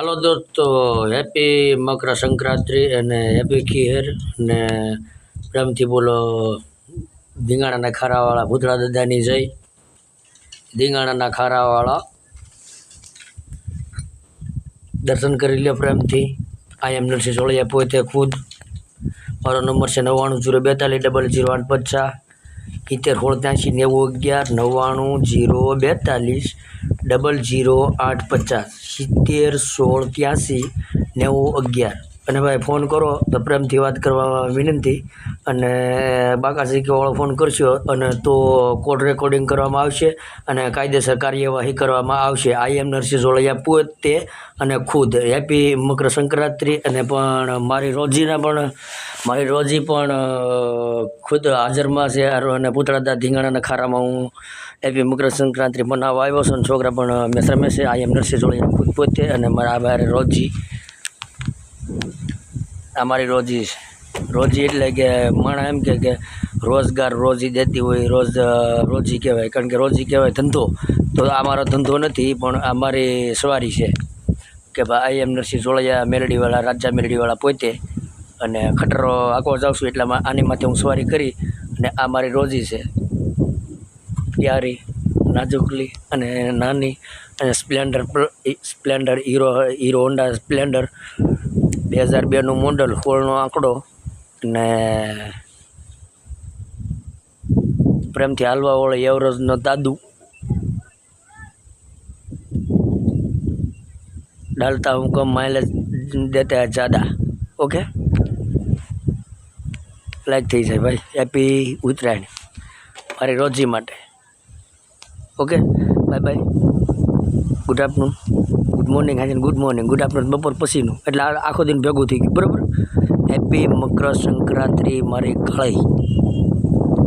હાલો દોસ્તો, હેપી મકર સંક્રાંતિ અને હેપી ખીર ને પ્રેમથી બોલો ધીંગાણાના ખારાવાળા ભૂતળા દાદાની જય. ધીંગાણાના ખારાવાળા દર્શન કરી લ્યો પ્રેમથી. આઈ એમ નરસિંહ સોળિયા પોતે ખુદ. મારો નંબર છે નવ્વાણું જીરો બેતાલીસ ડબલ જીરો આઠ પચાસ સિત્તેર ત્યાંસી નેવું અગિયાર, નવ્વાણું, જીરો, બેતાલીસ, ડબલ જીરો, આઠ પચાસ, સિત્તેર, સોળ, ત્યાંસી, નેવું, અગિયાર. અને ભાઈ ફોન કરો તો પ્રેમથી વાત કરવા વિનંતી. અને બાકા સિક્કાવાળો ફોન કરશો અને તો કોલ રેકોર્ડિંગ કરવામાં આવશે અને કાયદેસર કાર્યવાહી કરવામાં આવશે. આઈ એમ નરસિંહ જોળિયા પોતે અને ખુદ. હેપી મકર સંક્રાંતિ અને પણ મારી રોજીના પણ, મારી રોજી પણ ખુદ હાજરમાં છે અને પૂતળાદા ધીંગાણાના ખારામાં હું હેપી મકર સંક્રાંતિ મનાવવા આવ્યો છું અને છોકરા પણ મેં રમે છે. આઈ એમ નરસિંહ જોળિયા ખુદ પોતે અને મારા બારે રોજી આ મારી રોજી રોજી એટલે કે માણા એમ કે કે રોજગાર રોજી દેતી હોય, રોજ રોજી કહેવાય. કારણ કે રોજી કહેવાય ધંધો. તો આ મારો ધંધો નથી, પણ આ મારી સવારી છે. કે ભાઈ એમ નરસિંહ જોળિયા મેલડીવાળા રાજા મેલડીવાળા પોતે. અને ખટરો આંકવા જાઉં છું, એટલે આમાં- આની માથે હું સવારી કરી અને આ મારી રોજી છે. પ્યારી, નાજુકલી અને નાની અને Splendor Splendor Hero Hero Honda Splendor બે હજાર બેનું મોડલ હોળનો આંકડો અને પ્રેમથી હાલવા હાલવાવાળો એવરેજનો દાદુ. ડાલતા હું કમ માઇલેજ દેતા જાદા ઓકે? લાઈક થઈ જાય ભાઈ. હેપી ઉત્તરાયણ. મારી રોજી માટે. Okay? Bye bye good afternoon good morning હાજર ગુડ મોર્નિંગ ગુડ આફ્ટરનૂન બપોર પછીનું. એટલે આખો દિન ભેગું થઈ ગયું. બરાબર? હેપી મકર સંક્રાંતિ, મારી કાળી